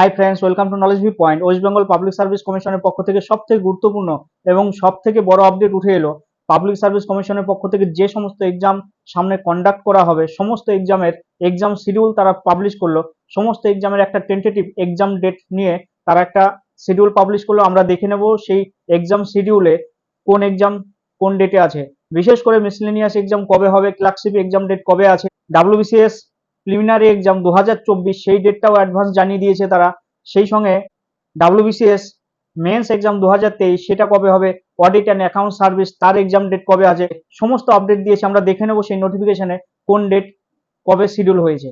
Hi friends welcome to knowledge V point West Bengal public service কমিশনের পক্ষ থেকে সব থেকে গুরুত্বপূর্ণ এবং সব থেকে বড় আপডেট উঠে এলো। পাবলিক সার্ভিস কমিশনের পক্ষ থেকে যে সমস্ত এক্সাম সামনে কন্ডাক্ট করা হবে, সমস্ত এক্সামের এক্সাম শিডিউল তারা পাবলিশ করল, সমস্ত এক্সামের একটা টেন্টেটিভ এক্সাম ডেট নিয়ে তারা একটা শিডিউল পাবলিশ করল। আমরা দেখে নেব সেই এক্সাম শিডিউলে কোন এক্সাম কোন ডেটে আছে। বিশেষ করে মিসলেনিয়াস এক্সাম কবে হবে ক্লার্কশিপ এক্সাম ডেট কবে আছে ডাব্লিউবিসিএস প্রিলিমিনারি এক্সাম দু হাজার চব্বিশ, সেই ডেটটাও অ্যাডভান্স জানিয়ে দিয়েছে তারা। সেই সঙ্গে ডাব্লিউবিসিএস মেন্স এক্সাম দু হাজার তেইশ, সেটা কবে হবে? অডিট অ্যান্ড অ্যাকাউন্ট সার্ভিস তার এক্সাম ডেট কবে আছে? সমস্ত আপডেট দিয়েছে। আমরা দেখে নেব সেই নোটিফিকেশনে কোন ডেট কবে শিডিউল হয়েছে।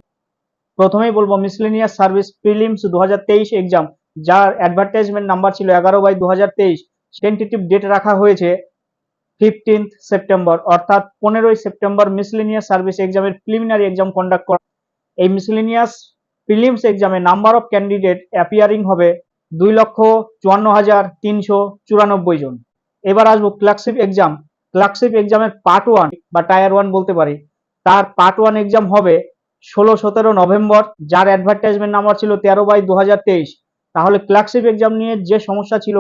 প্রথমেই বলব মিসলেনিয়াস সার্ভিস প্রিলিমস দু হাজার তেইশ এক্সাম যার অ্যাডভার্টাইজমেন্ট নাম্বার ছিল এগারো বাই দু হাজার তেইশ টেন্টেটিভ ডেট রাখা হয়েছে ফিফটিন্থ সেপ্টেম্বর অর্থাৎ পনেরোই সেপ্টেম্বর মিসলেনিয়াস সার্ভিস এক্সামের প্রিলিমিনারি এক্সাম কন্ডাক্ট করা এই মিসলেনিয়াস প্রিলিমস এক্সামে নাম্বার অফ ক্যান্ডিডেট অ্যাপিয়ারিং হবে দুই লক্ষ চুয়ান্ন হাজার তিনশো চুরানব্বই জন। এবার আসব ক্লার্কশিপ এক্সাম ক্লার্কশিপ এক্সামের পার্ট ওয়ান বা টায়ার ওয়ান বলতে পারি। তার পার্ট ওয়ান এক্সাম হবে ষোলো, সতেরো নভেম্বর। যার অ্যাডভার্টাইজমেন্ট নাম্বার ছিল তেরো বাই দু হাজার তেইশ। তাহলে ক্লার্কশিপ এক্সাম নিয়ে যে সমস্যা ছিল,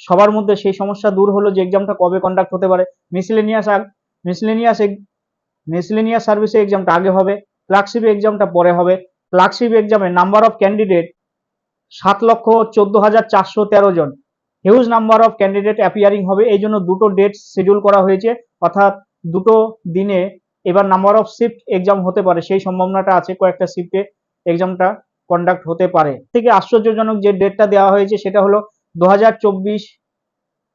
সবার মধ্যে সেই সমস্যা দূর হলো যে এক্সামটা কবে কন্ডাক্ট হতে পারে। মিসলেনিয়াস মিসলেনিয়াস মিসলেনিয়াস সার্ভিসে এক্সামটা আগে হবে। ক্লার্কশিপ এক্সামটা পরে হবে। ক্লার্কশিপ এক্সামে নাম্বার অফ ক্যান্ডিডেট সাত লক্ষ চোদ্দ হাজার চারশো তেরো জন। Huge number of candidate appearing হবে। এই জন্য দুটো ডেট শিডিউল করা হয়েছে। অর্থাৎ দুটো দিনে এবার নাম্বার অফ শিফট এক্সাম হতে পারে। সেই সম্ভাবনাটা আছে কয়েকটা শিফটে এক্সামটা কন্ডাক্ট হতে পারে। থেকে আশ্চর্যজনক যে ডেটটা দেওয়া হয়েছে, সেটা হলো দু হাজার চব্বিশ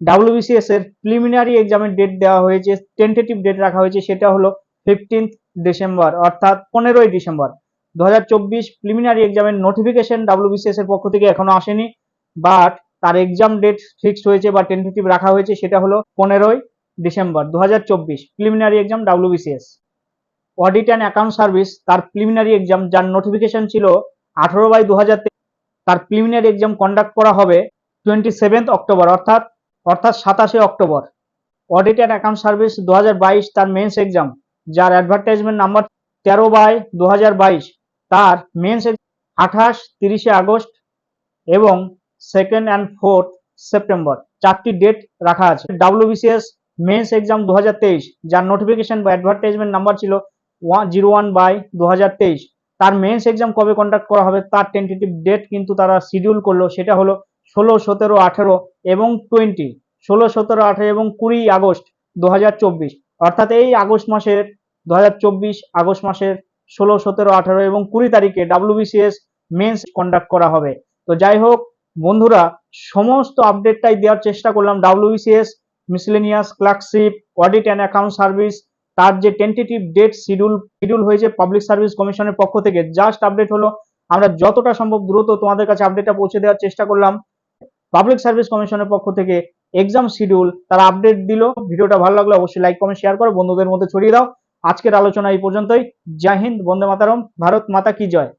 ডাব্লিউবিসিএস এর প্রিলিমিনারি এক্সামের ডেট দেওয়া হয়েছে। টেন্টেটিভ ডেট রাখা হয়েছে। সেটা হলো ফিফটিন্থ ডিসেম্বর, অর্থাৎ পনেরোই ডিসেম্বর। দু হাজার চব্বিশ প্রিলিমিনারি এক্সামের নোটিফিকেশন ডাব্লিউবিসিএস এর পক্ষ থেকে এখনও আসেনি বাট তার এক্সাম ডেট ফিক্সড হয়েছে বা টেন্টেটিভ রাখা হয়েছে সেটা হলো পনেরোই ডিসেম্বর দু হাজার চব্বিশ preliminary exam WBCS audit and account service তার প্রিলিমিনারি এক্সাম যার নোটিফিকেশন ছিল আঠারো বাই দু হাজার তার প্রিলিমিনারি এক্সাম কন্ডাক্ট করা হবে টোয়েন্টি সেভেন্থ অক্টোবর অর্থাৎ অর্থাৎ সাতাশে October audit and account service দু হাজার বাইশ তার মেন্স এক্সাম যার অ্যাডভার্টাইজমেন্ট নাম্বার তেরো বাই দু হাজার বাইশ। তার মেন্স আঠাশ, তিরিশে আগস্ট এবং সেকেন্ড অ্যান্ড ফোর্থ সেপ্টেম্বর চারটি ডেট রাখা আছে। ডাব্লিউবিসিএস মেন্স এক্সাম দু হাজার তেইশ, যার নোটিফিকেশন বা অ্যাডভার্টাইজমেন্ট নাম্বার ছিল ওয়ান জিরো ওয়ান বাই দু তার মেন্স এক্সাম কবে কন্ডাক্ট করা হবে, তার টেন্টেটিভ ডেট কিন্তু তারা শিডিউল করল, সেটা হলো ষোলো, সতেরো, আঠেরো এবং টোয়েন্টি ষোলো, সতেরো, আঠেরো এবং কুড়ি আগস্ট দু হাজার চব্বিশ। অর্থাৎ এই আগস্ট মাসের দু হাজার চব্বিশ আগস্ট মাসের ষোলো, সতেরো, আঠারো এবং কুড়ি তারিখে ডাব্লিউবিসিএস মেন্স কন্ডাক্ট করা হবে। তো যাই হোক, বন্ধুরা, সমস্ত আপডেটটাই দেওয়ার চেষ্টা করলাম। WBCS miscellaneous clerkship audit and account service তার যে টেন্টেটিভ ডেট শিডিউল শিডিউল হয়েছে পাবলিক সার্ভিস কমিশনের পক্ষ থেকে জাস্ট আপডেট হলো। আমরা যতটা সম্ভব দ্রুত তোমাদের কাছে আপডেটটা পৌঁছে দেওয়ার চেষ্টা করলাম। পাবলিক সার্ভিস কমিশনের পক্ষ থেকে এক্সাম শিডিউল তারা আপডেট দিল। ভিডিওটা ভালো লাগলে অবশ্যই লাইক কমেন্ট শেয়ার করো বন্ধুদের মধ্যে ছড়িয়ে দাও। আজকের আলোচনা এই পর্যন্তই। জয় হিন্দ বন্দে মাতারম ভারত মাতা কি জয়।